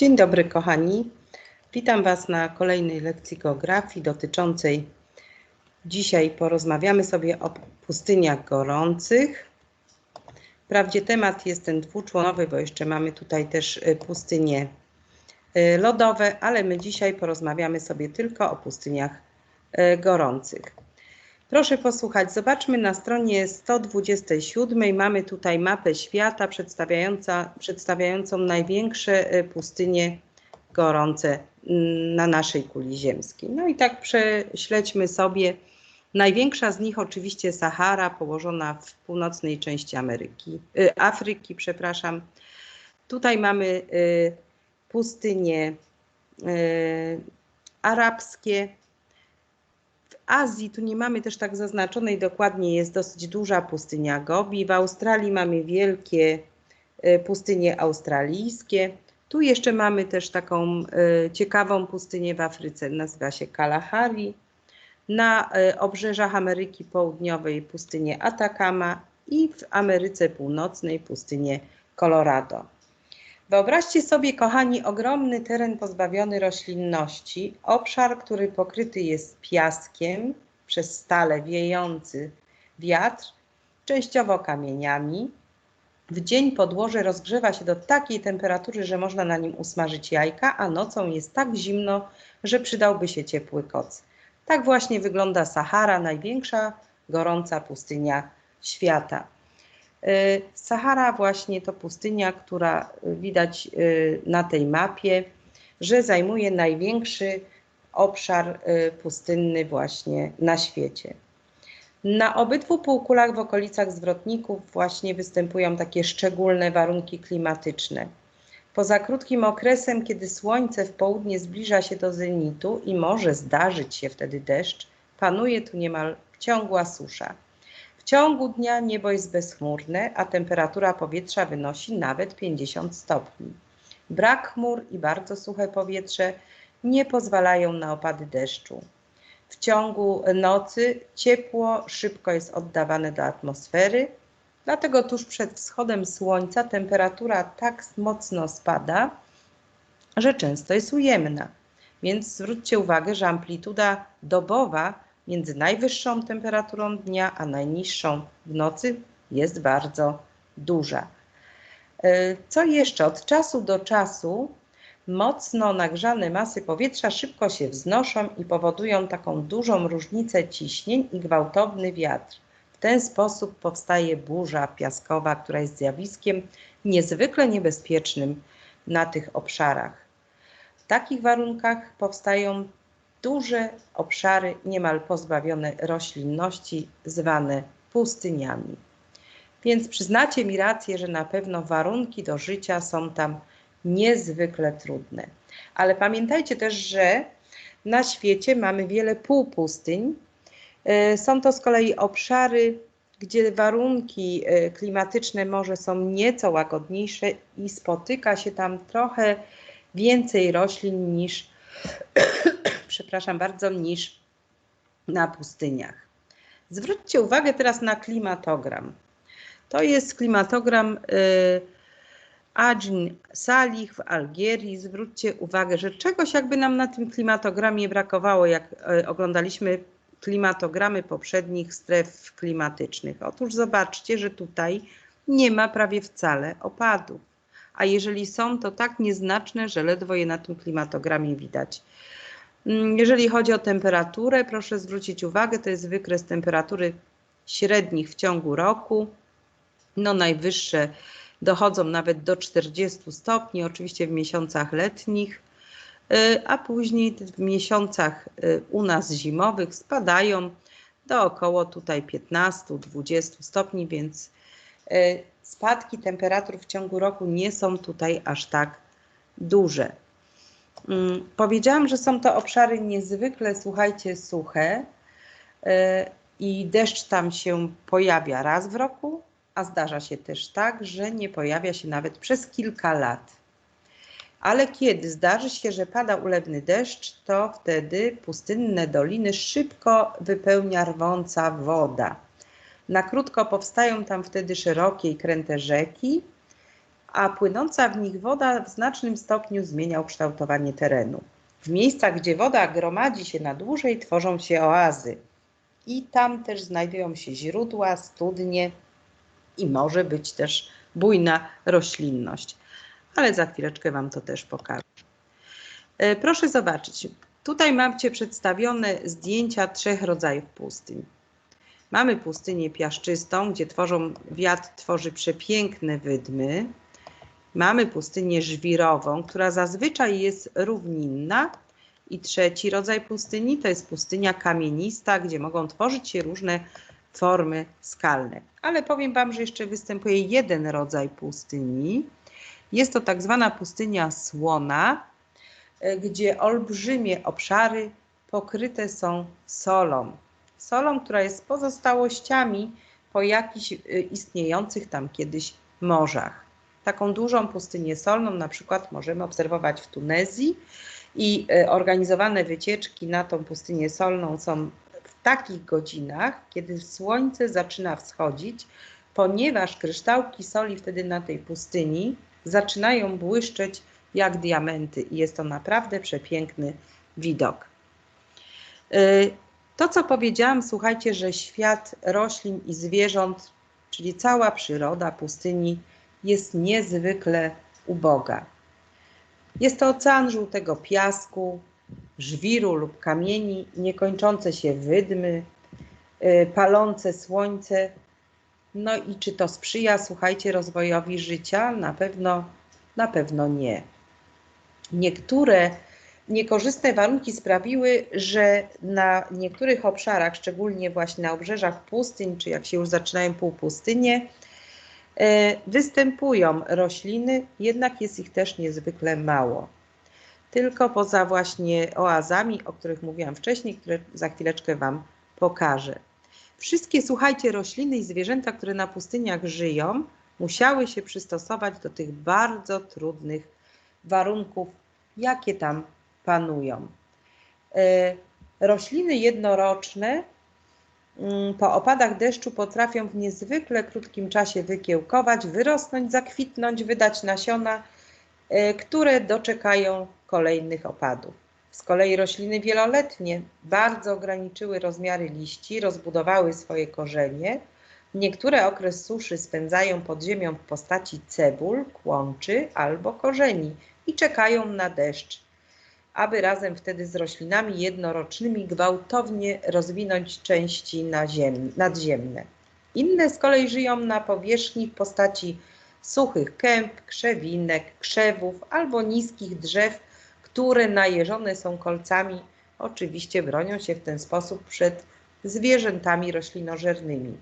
Dzień dobry kochani. Witam Was na kolejnej lekcji geografii dotyczącej dzisiaj porozmawiamy sobie o pustyniach gorących. Wprawdzie temat jest ten dwuczłonowy, bo jeszcze mamy tutaj też y, pustynie y, lodowe, ale my dzisiaj porozmawiamy sobie tylko o pustyniach y, gorących. Proszę posłuchać, zobaczmy na stronie 127. Mamy tutaj mapę świata przedstawiająca, przedstawiającą największe y, pustynie gorące mm, na naszej kuli ziemskiej. No i tak prześledźmy sobie. Największa z nich oczywiście Sahara, położona w północnej części Ameryki, y, Afryki, przepraszam. Tutaj mamy y, pustynie arabskie, Azji tu nie mamy też tak zaznaczonej dokładnie, jest dosyć duża pustynia Gobi. W Australii mamy wielkie e, pustynie australijskie. Tu jeszcze mamy też taką e, ciekawą pustynię w Afryce, nazywa się Kalahari. Na e, obrzeżach Ameryki Południowej pustynię Atacama i w Ameryce Północnej pustynię Colorado. Wyobraźcie sobie, kochani, ogromny teren pozbawiony roślinności, obszar, który pokryty jest piaskiem przez stale wiejący wiatr, częściowo kamieniami. W dzień podłoże rozgrzewa się do takiej temperatury, że można na nim usmażyć jajka, a nocą jest tak zimno, że przydałby się ciepły koc. Tak właśnie wygląda Sahara, największa gorąca pustynia świata. Y, Sahara właśnie to pustynia, która widać y, na tej mapie, że zajmuje największy obszar y, pustynny właśnie na świecie. Na obydwu półkulach w okolicach zwrotników właśnie występują takie szczególne warunki klimatyczne. Poza krótkim okresem, kiedy słońce w południe zbliża się do zenitu i może zdarzyć się wtedy deszcz, panuje tu niemal ciągła susza. Ciągu dnia niebo jest bezchmurne, a temperatura powietrza wynosi nawet 50 stopni. Brak chmur i bardzo suche powietrze nie pozwalają na opady deszczu. W ciągu nocy ciepło szybko jest oddawane do atmosfery, dlatego tuż przed wschodem słońca temperatura tak mocno spada, że często jest ujemna. Więc zwróćcie uwagę, że amplituda dobowa między najwyższą temperaturą dnia a najniższą w nocy jest bardzo duża. E, co jeszcze? Od czasu do czasu mocno nagrzane masy powietrza szybko się wznoszą i powodują taką dużą różnicę ciśnień i gwałtowny wiatr. W ten sposób powstaje burza piaskowa, która jest zjawiskiem niezwykle niebezpiecznym na tych obszarach. W takich warunkach powstają duże obszary niemal pozbawione roślinności, zwane pustyniami. Więc przyznacie mi rację, że na pewno warunki do życia są tam niezwykle trudne. Ale pamiętajcie też, że na świecie mamy wiele półpustyń. E, są to z kolei obszary, gdzie warunki e, klimatyczne może są nieco łagodniejsze i spotyka się tam trochę więcej roślin niż przepraszam bardzo, niż na pustyniach. Zwróćcie uwagę teraz na klimatogram. To jest klimatogram y, Ajin Salih w Algierii. Zwróćcie uwagę, że czegoś jakby nam na tym klimatogramie brakowało, jak y, oglądaliśmy klimatogramy poprzednich stref klimatycznych. Otóż zobaczcie, że tutaj nie ma prawie wcale opadów. A jeżeli są, to tak nieznaczne, że ledwo je na tym klimatogramie widać. Mm, jeżeli chodzi o temperaturę, proszę zwrócić uwagę, to jest wykres temperatury średnich w ciągu roku. No najwyższe dochodzą nawet do 40 stopni, oczywiście w miesiącach letnich, y, a później w miesiącach y, u nas zimowych spadają do około tutaj 15-20 stopni, więc y, spadki temperatur w ciągu roku nie są tutaj aż tak duże. Mm, powiedziałam, że są to obszary niezwykle, słuchajcie, suche e, i deszcz tam się pojawia raz w roku, a zdarza się też tak, że nie pojawia się nawet przez kilka lat. Ale kiedy zdarzy się, że pada ulewny deszcz, to wtedy pustynne doliny szybko wypełnia rwąca woda. Na krótko powstają tam wtedy szerokie i kręte rzeki, a płynąca w nich woda w znacznym stopniu zmienia ukształtowanie terenu. W miejscach, gdzie woda gromadzi się na dłużej, tworzą się oazy. I tam też znajdują się źródła, studnie i może być też bujna roślinność. Ale za chwileczkę Wam to też pokażę. E, proszę zobaczyć, tutaj macie przedstawione zdjęcia trzech rodzajów pustyń. Mamy pustynię piaszczystą, gdzie tworzą, wiatr tworzy przepiękne wydmy. Mamy pustynię żwirową, która zazwyczaj jest równinna. I trzeci rodzaj pustyni to jest pustynia kamienista, gdzie mogą tworzyć się różne formy skalne. Ale powiem Wam, że jeszcze występuje jeden rodzaj pustyni. Jest to tak zwana pustynia słona, e, gdzie olbrzymie obszary pokryte są solą. Solą, która jest pozostałościami po jakichś e, istniejących tam kiedyś morzach. Taką dużą pustynię solną na przykład możemy obserwować w Tunezji i e, organizowane wycieczki na tą pustynię solną są w takich godzinach, kiedy słońce zaczyna wschodzić, ponieważ kryształki soli wtedy na tej pustyni zaczynają błyszczeć jak diamenty i jest to naprawdę przepiękny widok. E, to, co powiedziałam, słuchajcie, że świat roślin i zwierząt, czyli cała przyroda pustyni, jest niezwykle uboga. Jest to ocean żółtego piasku, żwiru lub kamieni, niekończące się wydmy, y, palące słońce. No i czy to sprzyja, słuchajcie, rozwojowi życia? Na pewno, na pewno nie. Niektóre niekorzystne warunki sprawiły, że na niektórych obszarach, szczególnie właśnie na obrzeżach pustyń, czy jak się już zaczynają półpustynie, występują rośliny, jednak jest ich też niezwykle mało. Tylko poza właśnie oazami, o których mówiłam wcześniej, które za chwileczkę Wam pokażę. Wszystkie, słuchajcie, rośliny i zwierzęta, które na pustyniach żyją, musiały się przystosować do tych bardzo trudnych warunków, jakie tam panują. E, rośliny jednoroczne po opadach deszczu potrafią w niezwykle krótkim czasie wykiełkować, wyrosnąć, zakwitnąć, wydać nasiona, e, które doczekają kolejnych opadów. Z kolei rośliny wieloletnie bardzo ograniczyły rozmiary liści, rozbudowały swoje korzenie. Niektóre okres suszy spędzają pod ziemią w postaci cebul, kłączy albo korzeni i czekają na deszcz aby razem wtedy z roślinami jednorocznymi gwałtownie rozwinąć części nadziemne. Inne z kolei żyją na powierzchni w postaci suchych kęp, krzewinek, krzewów albo niskich drzew, które najeżone są kolcami. Oczywiście bronią się w ten sposób przed zwierzętami roślinożernymi.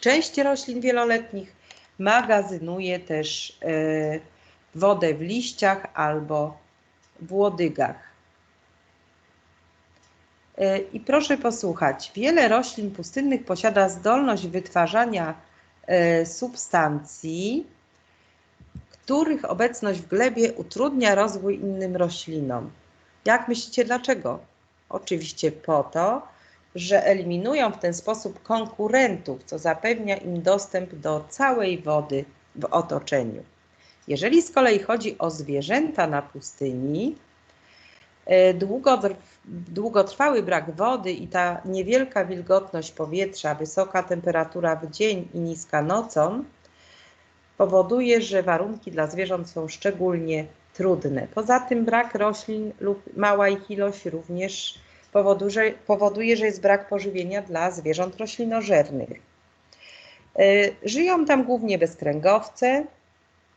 Część roślin wieloletnich magazynuje też e, wodę w liściach albo w łodygach. E, I proszę posłuchać, wiele roślin pustynnych posiada zdolność wytwarzania e, substancji, których obecność w glebie utrudnia rozwój innym roślinom. Jak myślicie dlaczego? Oczywiście po to, że eliminują w ten sposób konkurentów, co zapewnia im dostęp do całej wody w otoczeniu. Jeżeli z kolei chodzi o zwierzęta na pustyni, e, długotrwały brak wody i ta niewielka wilgotność powietrza, wysoka temperatura w dzień i niska nocą powoduje, że warunki dla zwierząt są szczególnie trudne. Poza tym brak roślin lub mała ich ilość również powoduje, powoduje że jest brak pożywienia dla zwierząt roślinożernych. E, żyją tam głównie bezkręgowce,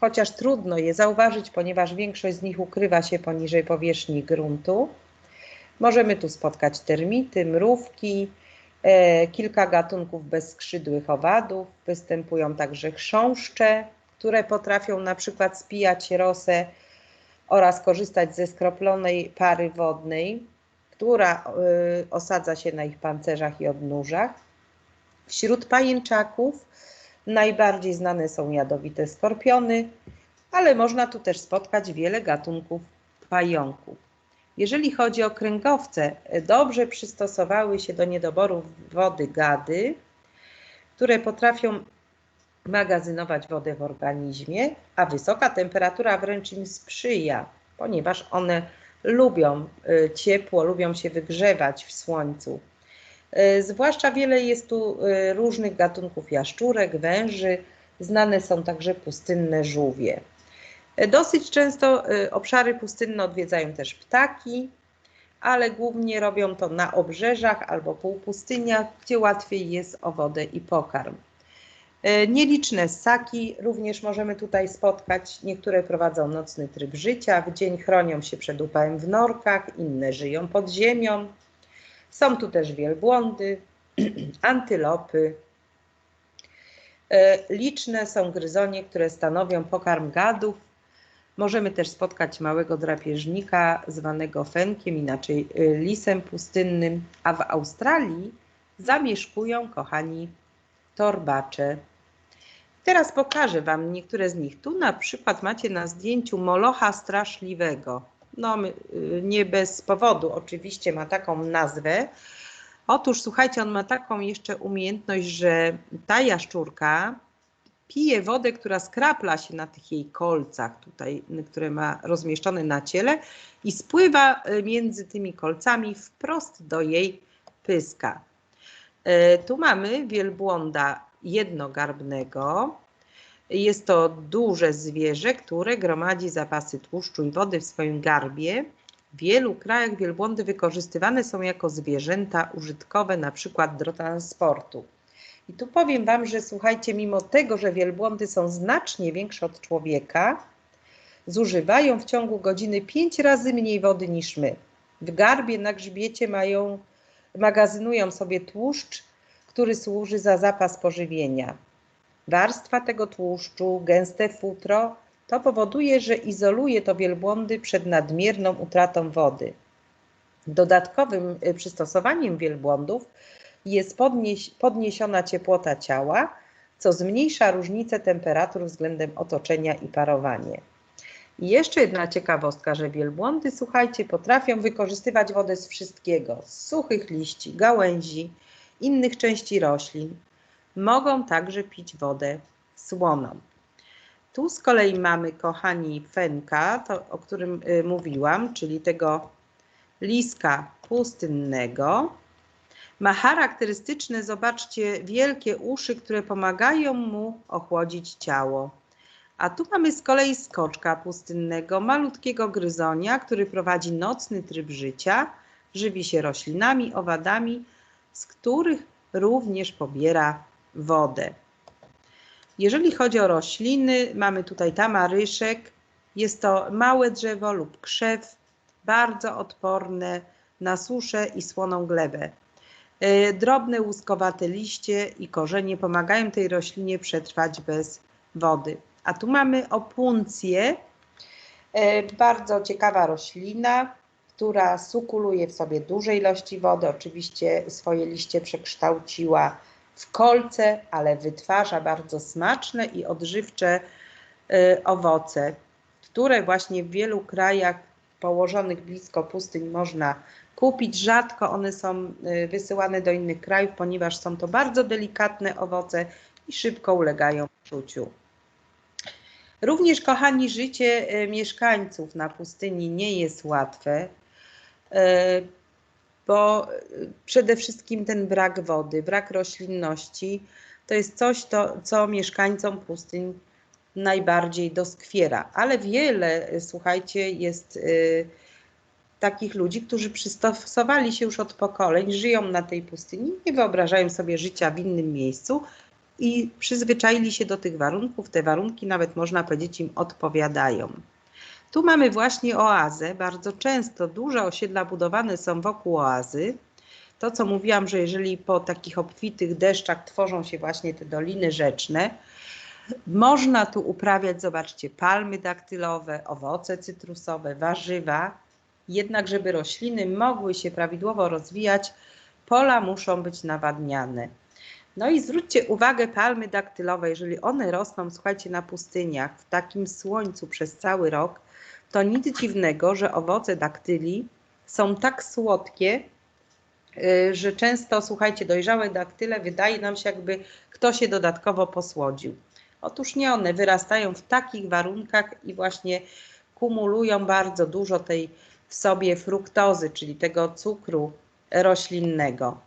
chociaż trudno je zauważyć, ponieważ większość z nich ukrywa się poniżej powierzchni gruntu. Możemy tu spotkać termity, mrówki, e, kilka gatunków bezskrzydłych owadów. Występują także chrząszcze, które potrafią na przykład spijać rosę oraz korzystać ze skroplonej pary wodnej, która e, osadza się na ich pancerzach i odnóżach. Wśród pajęczaków Najbardziej znane są jadowite skorpiony, ale można tu też spotkać wiele gatunków pająków. Jeżeli chodzi o kręgowce, dobrze przystosowały się do niedoboru wody gady, które potrafią magazynować wodę w organizmie, a wysoka temperatura wręcz im sprzyja, ponieważ one lubią y, ciepło, lubią się wygrzewać w słońcu. Y, zwłaszcza wiele jest tu y, różnych gatunków jaszczurek, węży, znane są także pustynne żółwie. Dosyć często obszary pustynne odwiedzają też ptaki, ale głównie robią to na obrzeżach albo półpustyniach, gdzie łatwiej jest o wodę i pokarm. E, nieliczne ssaki również możemy tutaj spotkać. Niektóre prowadzą nocny tryb życia, w dzień chronią się przed upałem w norkach, inne żyją pod ziemią. Są tu też wielbłądy, antylopy. E, liczne są gryzonie, które stanowią pokarm gadów. Możemy też spotkać małego drapieżnika zwanego fenkiem, inaczej e, lisem pustynnym, a w Australii zamieszkują, kochani, torbacze. Teraz pokażę Wam niektóre z nich. Tu na przykład macie na zdjęciu molocha straszliwego. No, y, nie bez powodu oczywiście ma taką nazwę. Otóż słuchajcie, on ma taką jeszcze umiejętność, że ta jaszczurka pije wodę, która skrapla się na tych jej kolcach tutaj, które ma rozmieszczone na ciele i spływa y, między tymi kolcami wprost do jej pyska. Y, tu mamy wielbłąda jednogarbnego. Jest to duże zwierzę, które gromadzi zapasy tłuszczu i wody w swoim garbie. W wielu krajach wielbłądy wykorzystywane są jako zwierzęta użytkowe, na przykład do transportu. I tu powiem Wam, że słuchajcie, mimo tego, że wielbłądy są znacznie większe od człowieka, zużywają w ciągu godziny pięć razy mniej wody niż my. W garbie na grzbiecie mają, magazynują sobie tłuszcz który służy za zapas pożywienia. Warstwa tego tłuszczu, gęste futro, to powoduje, że izoluje to wielbłądy przed nadmierną utratą wody. Dodatkowym y, przystosowaniem wielbłądów jest podnieś, podniesiona ciepłota ciała, co zmniejsza różnicę temperatur względem otoczenia i parowanie. I jeszcze jedna ciekawostka, że wielbłądy, słuchajcie, potrafią wykorzystywać wodę z wszystkiego, z suchych liści, gałęzi, innych części roślin. Mogą także pić wodę słoną. Tu z kolei mamy, kochani, fenka, to, o którym y, mówiłam, czyli tego liska pustynnego. Ma charakterystyczne, zobaczcie, wielkie uszy, które pomagają mu ochłodzić ciało. A tu mamy z kolei skoczka pustynnego, malutkiego gryzonia, który prowadzi nocny tryb życia, żywi się roślinami, owadami, z których również pobiera wodę. Jeżeli chodzi o rośliny, mamy tutaj tamaryszek. Jest to małe drzewo lub krzew, bardzo odporne na suszę i słoną glebę. E, drobne łuskowate liście i korzenie pomagają tej roślinie przetrwać bez wody. A tu mamy opuncję, e, bardzo ciekawa roślina, która sukuluje w sobie duże ilości wody. Oczywiście swoje liście przekształciła w kolce, ale wytwarza bardzo smaczne i odżywcze y, owoce, które właśnie w wielu krajach położonych blisko pustyń można kupić. Rzadko one są y, wysyłane do innych krajów, ponieważ są to bardzo delikatne owoce i szybko ulegają psuciu. Również, kochani, życie y, mieszkańców na pustyni nie jest łatwe. Bo przede wszystkim ten brak wody, brak roślinności to jest coś, to, co mieszkańcom pustyń najbardziej doskwiera. Ale wiele, słuchajcie, jest y, takich ludzi, którzy przystosowali się już od pokoleń, żyją na tej pustyni, nie wyobrażają sobie życia w innym miejscu i przyzwyczaili się do tych warunków. Te warunki nawet można powiedzieć im odpowiadają. Tu mamy właśnie oazę. Bardzo często duże osiedla budowane są wokół oazy. To, co mówiłam, że jeżeli po takich obfitych deszczach tworzą się właśnie te doliny rzeczne, można tu uprawiać, zobaczcie, palmy daktylowe, owoce cytrusowe, warzywa. Jednak, żeby rośliny mogły się prawidłowo rozwijać, pola muszą być nawadniane. No i zwróćcie uwagę, palmy daktylowe, jeżeli one rosną, słuchajcie, na pustyniach, w takim słońcu przez cały rok, to nic dziwnego, że owoce daktyli są tak słodkie, y, że często, słuchajcie, dojrzałe daktyle wydaje nam się, jakby ktoś je dodatkowo posłodził. Otóż nie, one wyrastają w takich warunkach i właśnie kumulują bardzo dużo tej w sobie fruktozy, czyli tego cukru roślinnego.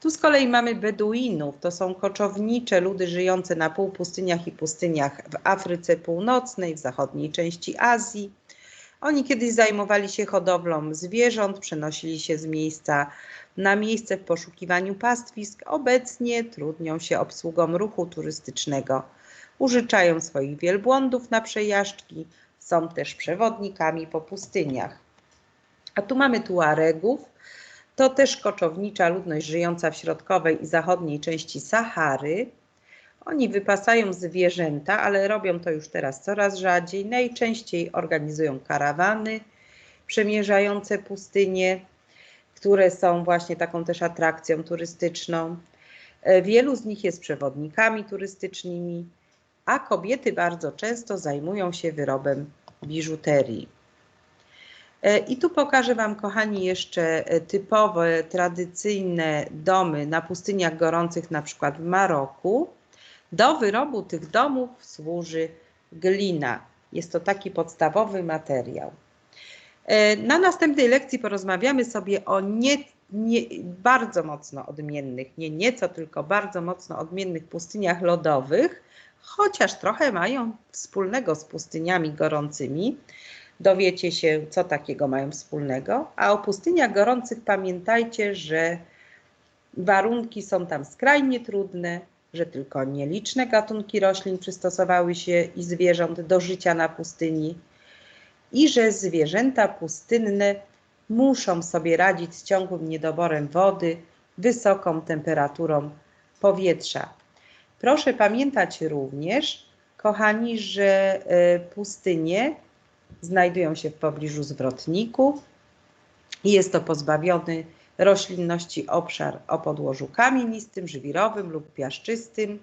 Tu z kolei mamy Beduinów, to są koczownicze ludy żyjące na półpustyniach i pustyniach w Afryce Północnej, w zachodniej części Azji. Oni kiedyś zajmowali się hodowlą zwierząt, przenosili się z miejsca na miejsce w poszukiwaniu pastwisk. Obecnie trudnią się obsługą ruchu turystycznego. Użyczają swoich wielbłądów na przejażdżki, są też przewodnikami po pustyniach. A tu mamy Tuaregów, to też koczownicza ludność żyjąca w środkowej i zachodniej części Sahary. Oni wypasają zwierzęta, ale robią to już teraz coraz rzadziej. Najczęściej organizują karawany przemierzające pustynie, które są właśnie taką też atrakcją turystyczną. E, wielu z nich jest przewodnikami turystycznymi, a kobiety bardzo często zajmują się wyrobem biżuterii. E, I tu pokażę Wam, kochani, jeszcze e, typowe, tradycyjne domy na pustyniach gorących, na przykład w Maroku. Do wyrobu tych domów służy glina. Jest to taki podstawowy materiał. E, na następnej lekcji porozmawiamy sobie o nie, nie, bardzo mocno odmiennych, nie nieco, tylko bardzo mocno odmiennych pustyniach lodowych, chociaż trochę mają wspólnego z pustyniami gorącymi dowiecie się, co takiego mają wspólnego. A o pustyniach gorących pamiętajcie, że warunki są tam skrajnie trudne, że tylko nieliczne gatunki roślin przystosowały się i zwierząt do życia na pustyni i że zwierzęta pustynne muszą sobie radzić z ciągłym niedoborem wody, wysoką temperaturą powietrza. Proszę pamiętać również, kochani, że e, pustynie znajdują się w pobliżu zwrotników. Jest to pozbawiony roślinności obszar o podłożu kamienistym, żwirowym lub piaszczystym,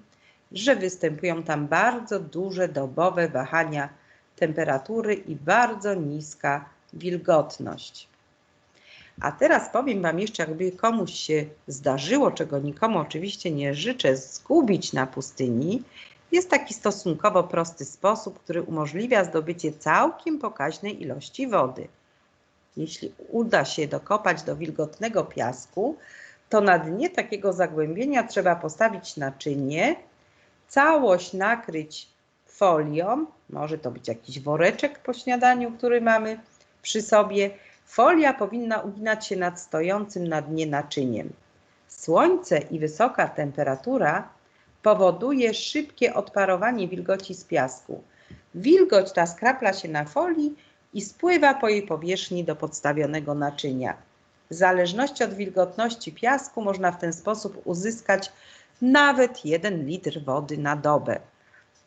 że występują tam bardzo duże dobowe wahania temperatury i bardzo niska wilgotność. A teraz powiem Wam jeszcze, jakby komuś się zdarzyło, czego nikomu oczywiście nie życzę, zgubić na pustyni, jest taki stosunkowo prosty sposób, który umożliwia zdobycie całkiem pokaźnej ilości wody. Jeśli uda się dokopać do wilgotnego piasku, to na dnie takiego zagłębienia trzeba postawić naczynie, całość nakryć folią, może to być jakiś woreczek po śniadaniu, który mamy przy sobie. Folia powinna uginać się nad stojącym na dnie naczyniem. Słońce i wysoka temperatura powoduje szybkie odparowanie wilgoci z piasku. Wilgoć ta skrapla się na folii i spływa po jej powierzchni do podstawionego naczynia. W zależności od wilgotności piasku można w ten sposób uzyskać nawet 1 litr wody na dobę.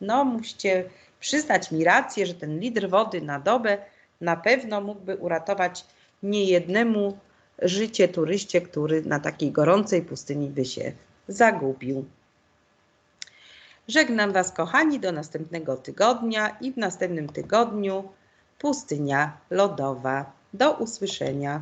No, musicie przyznać mi rację, że ten litr wody na dobę na pewno mógłby uratować niejednemu życie turyście, który na takiej gorącej pustyni by się zagubił. Żegnam Was, kochani, do następnego tygodnia i w następnym tygodniu pustynia lodowa. Do usłyszenia.